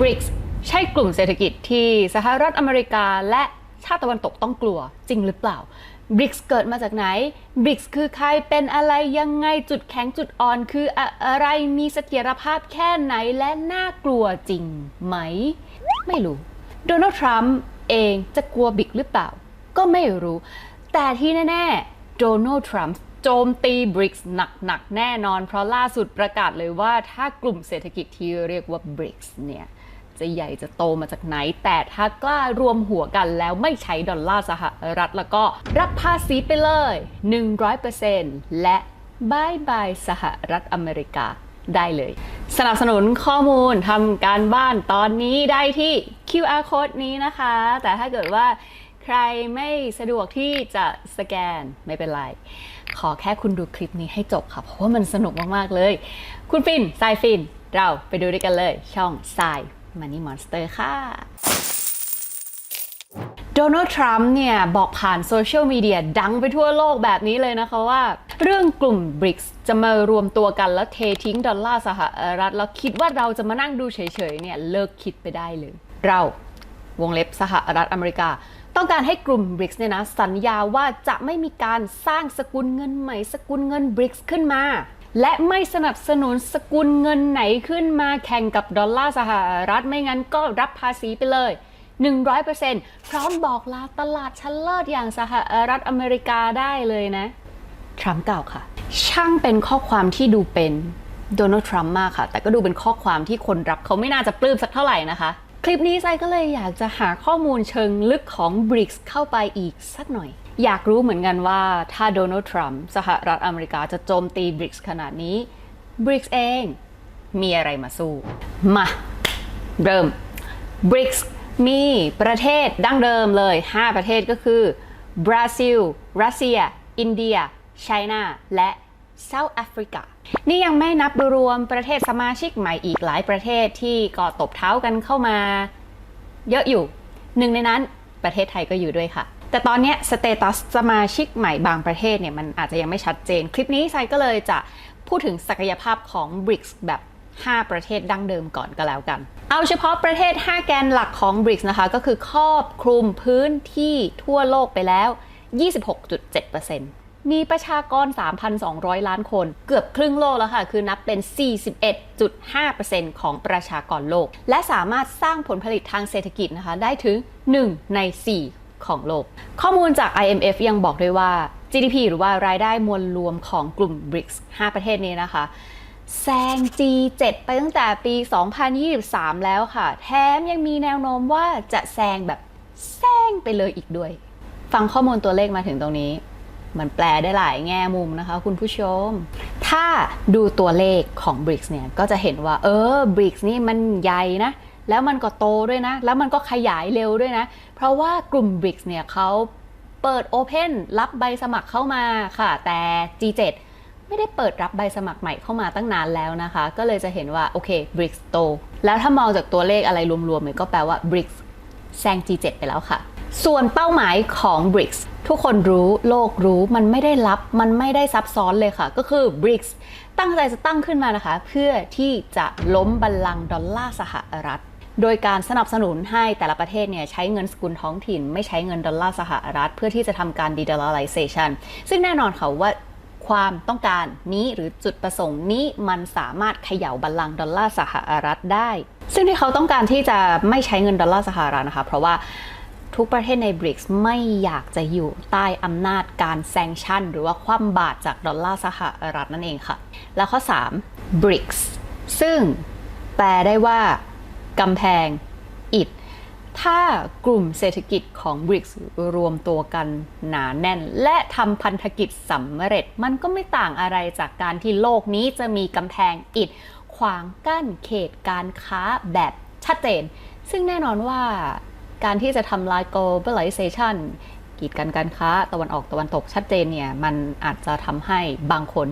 BRICS ใช่กลุ่มเศรษฐกิจที่สหรัฐอเมริกาและชาติตะวันตกต้องกลัวจริงหรือเปล่า BRICS เกิดมาจากไหน BRICS คือใครเป็นอะไรยังไงจุดแข็งจุดอ่อนคืออะอะไรมีเสถียรภาพแค่ไหนและน่ากลัวจริงไหม ไม่รู้โดนัลด์ทรัมป์เองจะกลัวบิ๊กหรือเปล่า ก็ไม่รู้ แต่ที่แน่ ๆ โดนัลด์ทรัมป์ โจมตีบริกส์หนักๆ แน่นอน เพราะล่าสุดประกาศเลยว่าถ้ากลุ่มเศรษฐกิจที่เรียกว่าบริกส์เนี่ยจะใหญ่จะโตมาจากไหน แต่ถ้ากล้ารวมหัวกันแล้วไม่ใช้ดอลลาร์สหรัฐ แล้วก็รับภาษีไปเลย 100%และบายบายสหรัฐอเมริกาได้เลย สนับสนุนข้อมูลทำการบ้านตอนนี้ได้ที่ QR code นี้นะคะ แต่ถ้าเกิดว่าใครไม่สะดวกที่จะสแกนไม่เป็นไร ขอแค่คุณดูคลิปนี้ให้จบค่ะ เพราะว่ามันสนุกมากๆเลย คุณฟินสายฟิน เราไปดูด้วยกันเลย ช่องสาย Money Monster ค่ะโดนัลด์ทรัมป์เนี่ย บอกผ่านโซเชียลมีเดียดังไปทั่วโลกแบบนี้เลยนะคะว่า เรื่องกลุ่ม BRICS จะมารวมตัวกันแล้วเททิ้งดอลลาร์สหรัฐ แล้วคิดว่าเราจะมานั่งดูเฉยๆเนี่ย เลิกคิดไปได้เลย เราวงเล็บสหรัฐอเมริกา ต้องการให้กลุ่ม BRICS เนี่ยนะสัญญาว่าจะไม่มีการสร้างสกุลเงินใหม่ สกุลเงิน BRICS ขึ้นมา และไม่สนับสนุนสกุลเงินไหนขึ้นมาแข่งกับดอลลาร์สหรัฐไม่งั้นก็รับภาษีไปเลย 100%พร้อมบอกลาตลาดชั้นเลิศอย่างสหรัฐอเมริกาได้เลยนะ ทรัมป์กล่าวค่ะ ช่างเป็นข้อความที่ดูเป็นโดนัลด์ทรัมป์มากค่ะ แต่ก็ดูเป็นข้อความที่คนรับเขาไม่น่าจะปลื้มสักเท่าไหร่นะคะ คลิปนี้ไซก็เลยอยากจะหาข้อมูลเชิงลึกของ BRICS เข้าไปอีกสักหน่อย อยากรู้เหมือนกันว่าถ้าโดนัลด์ทรัมป์สหรัฐอเมริกาจะโจมตี BRICS ขนาดนี้ BRICS เองมีอะไรมาสู้ มา เริ่ม BRICS มีประเทศดั้งเดิมเลย 5 ประเทศก็คือบราซิล รัสเซีย อินเดียไชน่าและเซาท์แอฟริกา นี่ยังไม่นับรวมประเทศสมาชิกใหม่อีกหลายประเทศที่ก็ตบเท้ากันเข้ามา เยอะอยู่ หนึ่งในนั้นประเทศไทยก็อยู่ด้วยค่ะ แต่ตอนนี้สเตตัสสมาชิกใหม่บางประเทศเนี่ยมันอาจจะยังไม่ชัดเจน คลิปนี้ไซก็เลยจะพูดถึงศักยภาพของ BRICS แบบ 5 ประเทศดั้งเดิมก่อนก็แล้วกัน เอาเฉพาะประเทศ 5 แกนหลักของ BRICS นะคะ ก็คือครอบคลุมพื้นที่ทั่วโลกไปแล้ว 26.7% มีประชากร 3,200 ล้านคน เกือบครึ่งโลกแล้วค่ะ คือนับเป็น 41.5%ของประชากรโลก และสามารถสร้างผลผลิตทางเศรษฐกิจนะคะ ได้ถึง 1 ใน 4 ของโลก ข้อมูลจาก IMF ยังบอกด้วยว่า GDP หรือว่ารายได้มวลรวมของกลุ่ม BRICS 5 ประเทศนี้นะคะแซง G7 ไปตั้งแต่ปี 2023 แล้วค่ะ แถมยังมีแนวโน้มว่าจะแซงแบบแซงไปเลยอีกด้วย ฟังข้อมูลตัวเลขมาถึงตรงนี้ มันแปลได้หลายแง่มุมนะคะคุณผู้ชม ถ้าดูตัวเลขของ BRICS เนี่ย ก็จะเห็นว่า เออ BRICS นี่มันใหญ่นะ แล้วมันก็โตด้วยนะ แล้วมันก็ขยายเร็วด้วยนะ เพราะว่ากลุ่ม BRICS เนี่ยเขาเปิด Open รับใบสมัครเข้ามาค่ะ แต่ G7 ไม่ได้เปิดรับใบสมัครใหม่เข้ามาตั้งนานแล้วนะคะ ก็เลยจะเห็นว่า โอเค BRICS โต แล้วถ้ามองจากตัวเลขอะไรรวมๆเนี่ยก็แปลว่า BRICS แซง G7 ไปแล้วค่ะ ส่วนเป้าหมายของ BRICS ทุกคนรู้โลกรู้มันไม่ได้ลับ มันไม่ได้ซับซ้อนเลยค่ะ ก็คือ BRICS ตั้งใจจะตั้งขึ้นมานะคะ เพื่อที่จะล้มบัลลังก์ดอลลาร์สหรัฐ โดยการสนับสนุนให้แต่ละประเทศเนี่ยใช้เงินสกุลท้องถิ่น ไม่ใช้เงินดอลลาร์สหรัฐ เพื่อที่จะทำการ de-dollarization ซึ่งแน่นอนค่ะว่าความต้องการนี้หรือจุดประสงค์นี้มันสามารถเขย่าบัลลังก์ดอลลาร์สหรัฐได้ ซึ่งที่เขาต้องการที่จะไม่ใช้เงินดอลลาร์สหรัฐนะคะ เพราะว่า ทุกประเทศใน BRICS ไม่อยากจะอยู่ใต้อำนาจการแซงชั่น หรือว่าคว่ำบาตรจากดอลลาร์สหรัฐนั่นเองค่ะ แล้วข้อ 3 BRICS ซึ่งแปลได้ว่ากำแพงอิฐถ้ากลุ่มเศรษฐกิจของ BRICS รวมตัวกันหนาแน่น และทำพันธกิจสำเร็จ มันก็ไม่ต่างอะไรจากการที่โลกนี้จะมีกำแพงอิฐขวางกั้นเขตการค้าแบบชัดเจน ซึ่งแน่นอนว่า การที่จะทำลาย globalization กีดกันการค้าตะวันออกตะวันตกชัดเจนเนี่ยมันอาจจะทำให้บางคน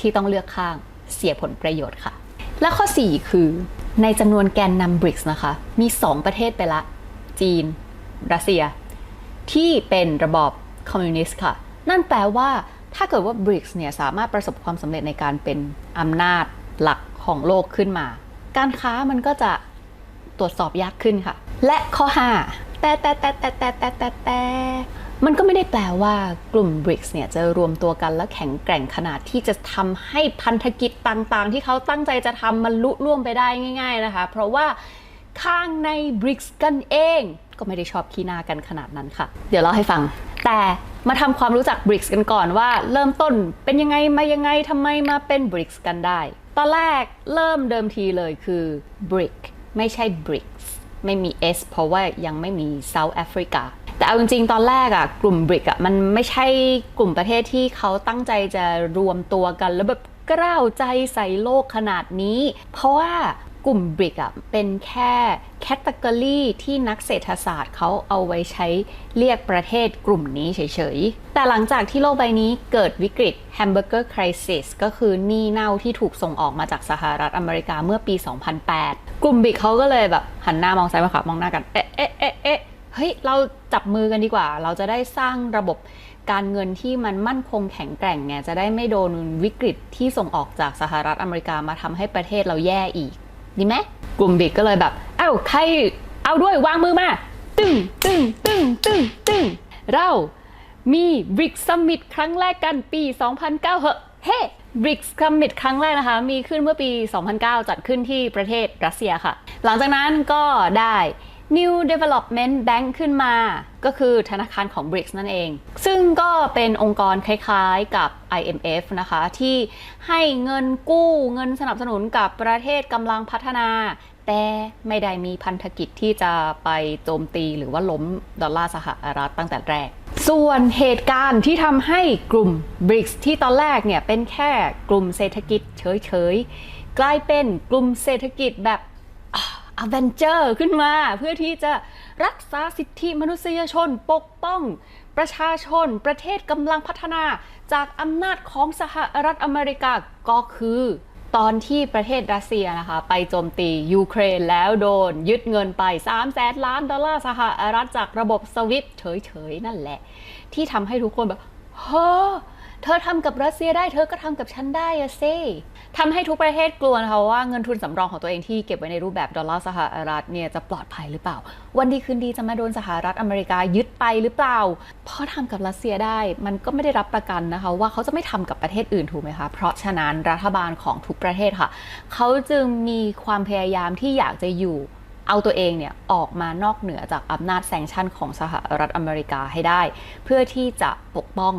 ที่ต้องเลือกข้างเสียผลประโยชน์ค่ะ และข้อ 4 คือในจำนวนแกนนำ BRICS นะคะ มี 2 ประเทศไปละ จีน รัสเซีย ที่เป็นระบอบคอมมิวนิสต์ค่ะ นั่นแปลว่าถ้าเกิดว่า BRICS เนี่ยสามารถประสบความสำเร็จในการเป็นอำนาจหลักของโลกขึ้นมา การค้ามันก็จะตรวจสอบยากขึ้นค่ะ และข้อ 5 แต่แต่แต่แต่แต่แต่แต่แต่มันก็ไม่ได้แปลว่ากลุ่ม BRICS เนี่ยจะรวมตัวกันและแข็งแกร่งขนาดที่จะทำให้พันธกิจต่างๆ ที่เขาตั้งใจจะทำมันลุล่วงไปได้ง่าย ๆนะคะ เพราะว่าข้างใน BRICS กันเอง ก็ไม่ได้ชอบขี้หน้ากันขนาดนั้นค่ะ เดี๋ยวเล่าให้ฟัง แต่มาทำความรู้จัก BRICS กันก่อนว่า เริ่มต้นเป็นยังไงมายังไงทำไมมาเป็น BRICS กันได้ ตอนแรกเริ่มเดิมทีเลยคือ BRIC ไม่ใช่ BRICS ไม่มี S เพราะว่ายังไม่มี South Africa แต่เอาจริงๆ ตอนแรกอะกลุ่ม BRIC อะมันไม่ใช่กลุ่มประเทศที่เขาตั้งใจจะรวมตัวกัน แล้วแบบกล้าวใจใส่โลกขนาดนี้ เพราะว่า กลุ่ม BRIC อะเป็นแค่แคตตากรีที่นักเศรษฐศาสตร์เขาเอาไว้ใช้เรียกประเทศกลุ่มนี้เฉยๆ แต่หลังจากที่โลกใบนี้เกิดวิกฤต Hamburger Crisis ก็คือหนี้เน่าที่ถูกส่งออกมาจากสหรัฐอเมริกาเมื่อปี 2008 กลุ่ม BRIC เขาก็เลยแบบหันหน้ามองซ้ายมองขวามองหน้ากัน เอ๊ะเอ๊ะเอ๊ะเอ๊ะเฮ้ย เราจับมือกันดีกว่า เราจะได้สร้างระบบการเงินที่มันมั่นคงแข็งแกร่งไงจะได้ไม่โดนวิกฤตที่ส่งออกจากสหรัฐอเมริกามาทำให้ประเทศเราแย่อีก ดีไหมกลุ่มบิ๊กก็เลยแบบ เอ้าใครเอาด้วยวางมือมา ตึ้งตึ้งตึ้งตึ้งตึ้งเรามีบริกซัมมิตครั้งแรกกันปี 2009เหอะเฮ้บริกซัมมิตครั้งแรกนะคะ มีขึ้นเมื่อปี 2009 จัดขึ้นที่ประเทศรัสเซียค่ะ หลังจากนั้นก็ได้ New Development Bank ขึ้นมา ก็คือธนาคารของ BRICS นั่นเอง ซึ่งก็เป็นองค์กรคล้ายๆกับ IMF นะคะ ที่ให้เงินกู้เงินสนับสนุนกับประเทศกำลังพัฒนา แต่ไม่ได้มีพันธกิจที่จะไปโจมตีหรือว่าล้มดอลลาร์สหรัฐตั้งแต่แรก ส่วนเหตุการณ์ที่ทำให้กลุ่ม BRICS ที่ตอนแรกเนี่ยเป็นแค่กลุ่มเศรษฐกิจเฉยๆ กลายเป็นกลุ่มเศรษฐกิจแบบ อเวนเจอร์ขึ้นมาเพื่อที่จะรักษาสิทธิมนุษยชนปกป้อง ประชาชนประเทศกำลังพัฒนาจากอำนาจของสหรัฐอเมริกาก็คือตอนที่ประเทศรัสเซียนะคะ ไปโจมตียูเครนแล้วโดน ยึดเงินไป3แสนล้านดอลลาร์สหรัฐจากระบบสวิฟเฉยๆ นั่นแหละ ที่ทำให้ทุกคนแบบเฮ้อเธอทำกับรัสเซียได้เธอก็ทำกับฉันได้อะเซ ทำให้ทุกประเทศกลัวนะคะว่าเงินทุนสำรองของตัวเองที่เก็บไว้ในรูปแบบดอลลาร์สหรัฐเนี่ยจะปลอดภัยหรือเปล่า วันดีคืนดีจะมาโดนสหรัฐอเมริกายึดไปหรือเปล่า เพราะทำกับรัสเซียได้มันก็ไม่ได้รับประกันนะคะ ว่าเขาจะไม่ทำกับประเทศอื่นถูกไหมคะ เพราะฉะนั้นรัฐบาลของทุกประเทศค่ะ เขาจึงมีความพยายามที่อยากจะอยู่เอาตัวเองเนี่ยออกมานอกเหนือจากอำนาจแซงชั่นของสหรัฐอเมริกาให้ได้ เพื่อที่จะปกป้อง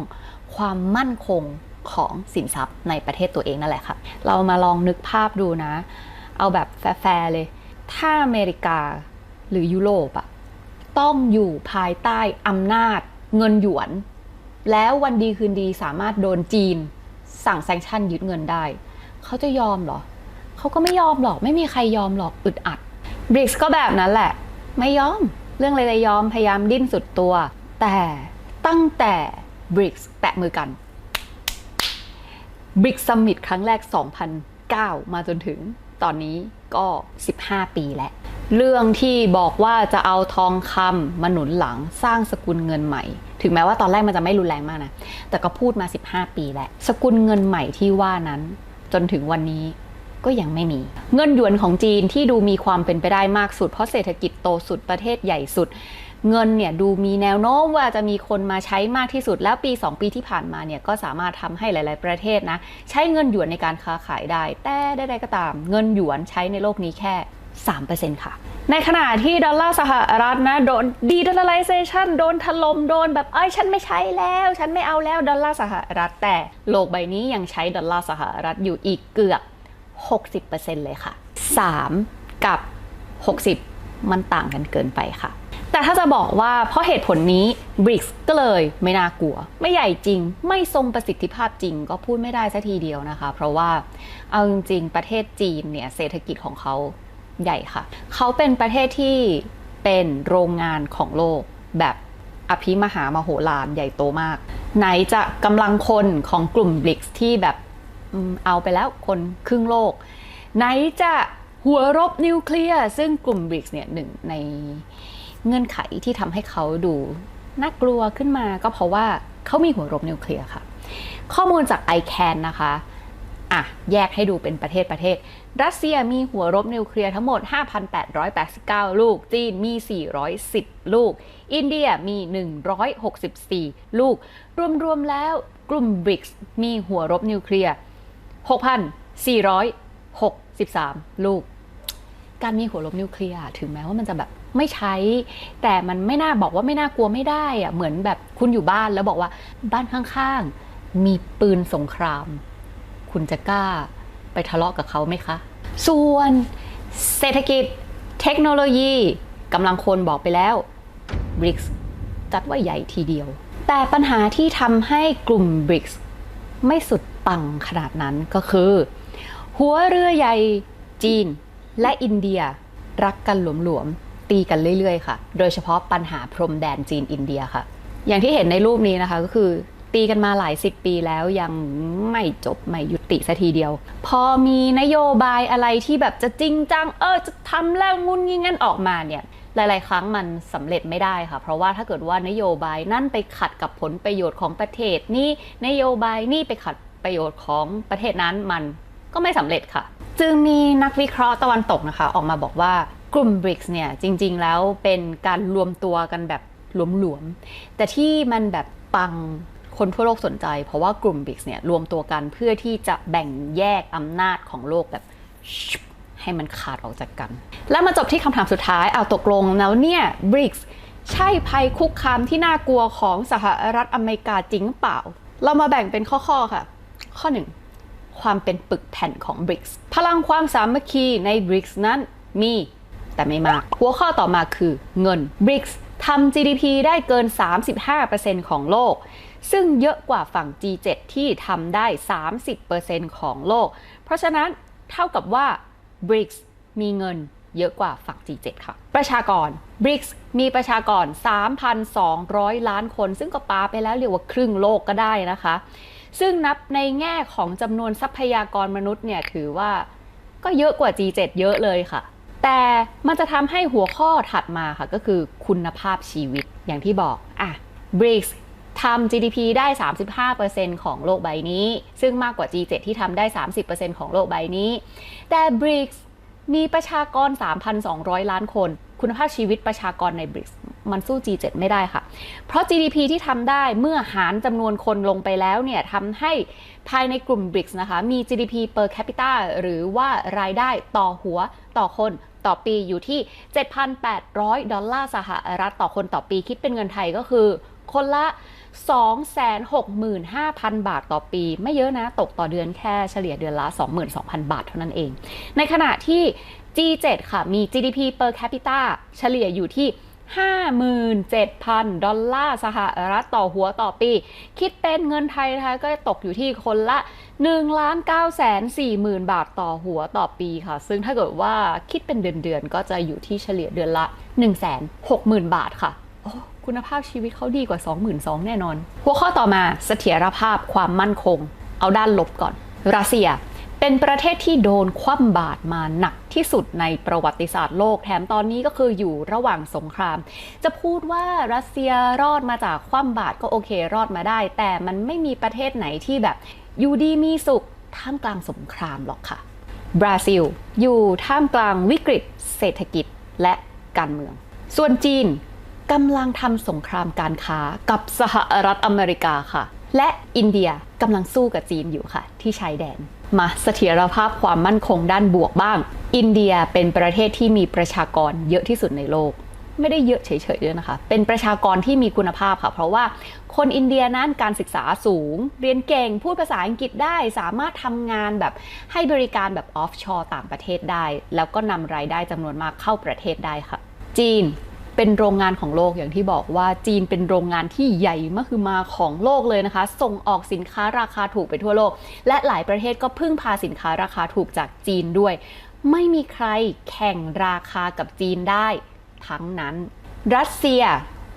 ความมั่นคง ของสินทรัพย์ในประเทศตัวเองนั่นแหละค่ะเรามาลองนึกภาพดูนะ เอาแบบแฟร์เลย ถ้าอเมริกาหรือยุโรปอะต้องอยู่ภายใต้อำนาจเงินหยวน แล้ววันดีคืนดีสามารถโดนจีน สั่งแซงชั่นยึดเงินได้ เขาจะยอมเหรอ เขาก็ไม่ยอมหรอก ไม่มีใครยอมหรอกอึดอัดบริกส์ก็แบบนั้นแหละ ไม่ยอม เรื่องอะไรเลยยอมพยายามดิ้นสุดตัว แต่ตั้งแต่บริกส์แตะมือกัน บริกซัมมิตครั้งแรก 2009 มาจนถึงตอนนี้ก็ 15 ปีแล้ว เรื่องที่บอกว่าจะเอาทองคำมาหนุนหลังสร้างสกุลเงินใหม่ ถึงแม้ว่าตอนแรกมันจะไม่รุนแรงมากนะ แต่ก็พูดมา 15 ปีแล้ว สกุลเงินใหม่ที่ว่านั้น จนถึงวันนี้ก็ยังไม่มี เงินหยวนของจีนที่ดูมีความเป็นไปได้มากสุด เพราะเศรษฐกิจโตสุดประเทศใหญ่สุด เงินเนี่ยดูมีแนวโน้มว่าจะมีคนมาใช้มากที่สุด แล้วปี 2 ปีที่ผ่านมาเนี่ยก็สามารถทำให้หลาย ๆ ประเทศนะใช้เงินหยวนในการค้าขายได้ แต่ใดๆก็ตาม เงินหยวนใช้ในโลกนี้แค่ 3%ค่ะ ในขณะที่ดอลลาร์สหรัฐนะโดนดีดอลลาร์ไลเซชันโดนถล่มโดนแบบเอ้ยฉันไม่ใช้แล้ว ฉันไม่เอาแล้วดอลลาร์สหรัฐแต่โลกใบนี้ยังใช้ดอลลาร์สหรัฐอยู่อีกเกือบ 60%เลยค่ะ 3 กับ 60 มันต่างกันเกินไปค่ะ แต่ถ้าจะบอกว่าเพราะเหตุผลนี้ BRICS ก็เลยไม่น่ากลัว ไม่ใหญ่จริง ไม่ทรงประสิทธิภาพจริง ก็พูดไม่ได้สัทีเดียวนะคะ เพราะว่าเอาจริงๆประเทศจีนเนี่ยเศรษฐกิจของเขาใหญ่ค่ะ เขาเป็นประเทศที่เป็นโรงงานของโลกแบบอภิมหามโหฬารใหญ่โตมาก ไหนจะกำลังคนของกลุ่ม BRICS ที่แบบเอาไปแล้วคนครึ่งโลก ไหนจะหัวรบนิวเคลียร์ซึ่งกลุ่มบริกส์เนี่ยหนึ่งใน เงื่อนไขที่ทำให้เขาดูน่ากลัวขึ้นมาก็เพราะว่าเขามีหัวรบนิวเคลียร์ค่ะ ข้อมูลจาก ICANN นะคะอะแยกให้ดูเป็นประเทศประเทศ รัสเซียมีหัวรบนิวเคลียร์ทั้งหมด 5,889 ลูก จีนมี 410 ลูก อินเดียมี 164 ลูก รวมๆแล้วกลุ่มบริกส์มีหัวรบนิวเคลียร์ 6,463 ลูก การมีหัวรบนิวเคลียร์ถึงแม้ว่ามันจะแบบ ไม่ใช้ แต่มันไม่น่าบอกว่าไม่น่ากลัวไม่ได้อะเหมือนแบบคุณอยู่บ้านแล้วบอกว่าบ้านข้างๆ มีปืนสงคราม คุณจะกล้าไปทะเลาะกับเขาไหมคะ ส่วนเศรษฐกิจเทคโนโลยีกำลังคนบอกไปแล้ว BRICS จัดว่าใหญ่ทีเดียว แต่ปัญหาที่ทำให้กลุ่ม BRICS ไม่สุดปังขนาดนั้นก็คือ หัวเรือใหญ่จีนและอินเดียรักกันหลวมๆ ตีกันเรื่อยๆค่ะ โดยเฉพาะปัญหาพรมแดนจีนอินเดียค่ะ อย่างที่เห็นในรูปนี้นะคะก็คือตีกันมาหลายสิบปีแล้วยังไม่จบไม่ยุติสัทีเดียว พอมีนโยบายอะไรที่แบบจะจริงจังเออจะทำแล้วงุนงี้งั้นออกมาเนี่ยหลาย ๆ ครั้งมันสำเร็จไม่ได้ค่ะ เพราะว่าถ้าเกิดว่านโยบายนั่นไปขัดกับผลประโยชน์ของประเทศนี่นโยบายนี่ไปขัดประโยชน์ของประเทศนั้นมันก็ไม่สำเร็จค่ะ จึงมีนักวิเคราะห์ตะวันตกนะคะ ออกมาบอกว่า กลุ่ม BRICS เนี่ยจริง ๆ แล้วเป็นการรวมตัวกันแบบหลวมๆ แต่ที่มันแบบปังคนทั่วโลกสนใจ เพราะว่ากลุ่ม BRICS เนี่ยรวมตัวกันเพื่อที่จะแบ่งแยกอำนาจของโลกแบบให้มันขาดออกจากกัน แล้วมาจบที่คำถามสุดท้ายเอาตกลงแล้วเนี่ย BRICS ใช่ภัยคุกคามที่น่ากลัวของสหรัฐอเมริกาจริงเปล่า เรามาแบ่งเป็นข้อๆค่ะ ข้อ 1 ความเป็นปึกแผ่นของ BRICS พลังความสามัคคีใน BRICS นั้นมี แต่ไม่มาก หัวข้อต่อมาคือเงิน BRICS ทำ GDP ได้เกิน 35%ของโลก ซึ่งเยอะกว่าฝั่ง G7 ที่ทำได้ 30%ของโลก เพราะฉะนั้นเท่ากับว่า BRICS มีเงินเยอะกว่าฝั่ง G7 ค่ะ ประชากร BRICS มีประชากร 3,200 ล้านคน ซึ่งก็ปาไปแล้วเรียกว่าครึ่งโลกก็ได้นะคะ ซึ่งนับในแง่ของจำนวนทรัพยากรมนุษย์เนี่ยถือว่าก็เยอะกว่า G7 เยอะเลยค่ะ แต่มันจะทำให้หัวข้อถัดมาค่ะก็คือคุณภาพชีวิตอย่างที่บอกอะ BRICS ทำ GDP ได้ 35%ของโลกใบนี้ ซึ่งมากกว่า G7 ที่ทำได้ 30%ของโลกใบนี้ แต่ BRICS มีประชากร 3,200 ล้านคน คุณภาพชีวิตประชากรใน BRICS มันสู้ G7 ไม่ได้ค่ะ เพราะ GDP ที่ทำได้เมื่อหารจำนวนคนลงไปแล้วเนี่ยทำให้ภายในกลุ่ม BRICS นะคะมี GDP per capita หรือว่ารายได้ต่อหัวต่อคนต่อปีอยู่ที่ 7,800 ดอลลาร์สหรัฐต่อคนต่อปีคิดเป็นเงินไทยก็คือ คนละ 265,000 บาทต่อปี ไม่เยอะนะ ตกต่อเดือนแค่เฉลี่ยเดือนละ 22,000 บาทเท่านั้นเอง ในขณะที่ G7 ค่ะมี GDP per capita เฉลี่ยอยู่ที่ 57,000 ดอลลาร์สหรัฐต่อหัวต่อปี คิดเป็นเงินไทยนะคะก็ตกอยู่ที่คนละ1ล้าน9แสน4หมื่นบาทต่อหัวต่อปีค่ะ ซึ่งถ้าเกิดว่าคิดเป็นเดือนๆ ก็จะอยู่ที่เฉลี่ยเดือนละ 1 6 0 0 0 0 บาทค่ะโอ้คุณภาพชีวิตเขาดีกว่า 22,000 แน่นอน หัวข้อต่อมาเสถียรภาพความมั่นคง เอาด้านลบก่อน รัสเซียเป็นประเทศที่โดนคว่ำบาตรมาหนัก ที่สุดในประวัติศาสตร์โลกแถมตอนนี้ก็คืออยู่ระหว่างสงคราม จะพูดว่ารัสเซียรอดมาจากคว่ำบาตรก็โอเครอดมาได้ แต่มันไม่มีประเทศไหนที่แบบอยู่ดีมีสุขท่ามกลางสงครามหรอกค่ะ บราซิล อยู่ท่ามกลางวิกฤต เศรษฐกิจและการเมือง ส่วนจีนกำลังทำสงครามการค้ากับสหรัฐอเมริกาค่ะ และอินเดียกำลังสู้กับจีนอยู่ค่ะ ที่ชายแดน มาเสถียรภาพความมั่นคงด้านบวกบ้าง อินเดียเป็นประเทศที่มีประชากรเยอะที่สุดในโลก ไม่ได้เยอะเฉยๆด้วยนะคะ เป็นประชากรที่มีคุณภาพค่ะ เพราะว่าคนอินเดียนั้นการศึกษาสูง เรียนเก่ง พูดภาษาอังกฤษได้ สามารถทำงานแบบให้บริการแบบออฟชอร์ต่างประเทศได้ แล้วก็นำรายได้จำนวนมากเข้าประเทศได้ค่ะ จีน เป็นโรงงานของโลกอย่างที่บอกว่าจีนเป็นโรงงานที่ใหญ่มากคือมาของโลกเลยนะคะ ส่งออกสินค้าราคาถูกไปทั่วโลก และหลายประเทศก็พึ่งพาสินค้าราคาถูกจากจีนด้วย ไม่มีใครแข่งราคากับจีนได้ ทั้งนั้น รัสเซีย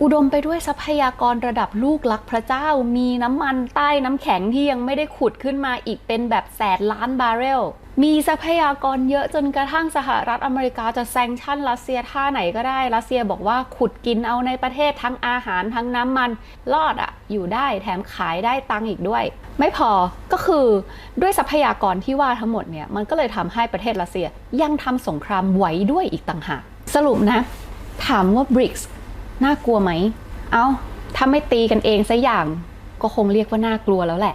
อุดมไปด้วยทรัพยากรระดับลูกรักพระเจ้า มีน้ำมันใต้น้ำแข็งที่ยังไม่ได้ขุดขึ้นมาอีกเป็นแบบแสนล้านบาร์เรล มีทรัพยากรเยอะจนกระทั่งสหรัฐอเมริกาจะแซงชั่นรัสเซียท่าไหนก็ได้ รัสเซียบอกว่าขุดกินเอาในประเทศทั้งอาหารทั้งน้ำมันรอดอะอยู่ได้แถมขายได้ตังค์อีกด้วย ไม่พอก็คือด้วยทรัพยากรที่ว่าทั้งหมดเนี่ยมันก็เลยทำให้ประเทศรัสเซียยังทำสงครามไหวด้วยอีกต่างหากสรุปนะ ถามว่า BRICS น่ากลัวไหม เอาถ้าไม่ตีกันเองสัอย่าง ก็คงเรียกว่าน่ากลัวแล้วแหละ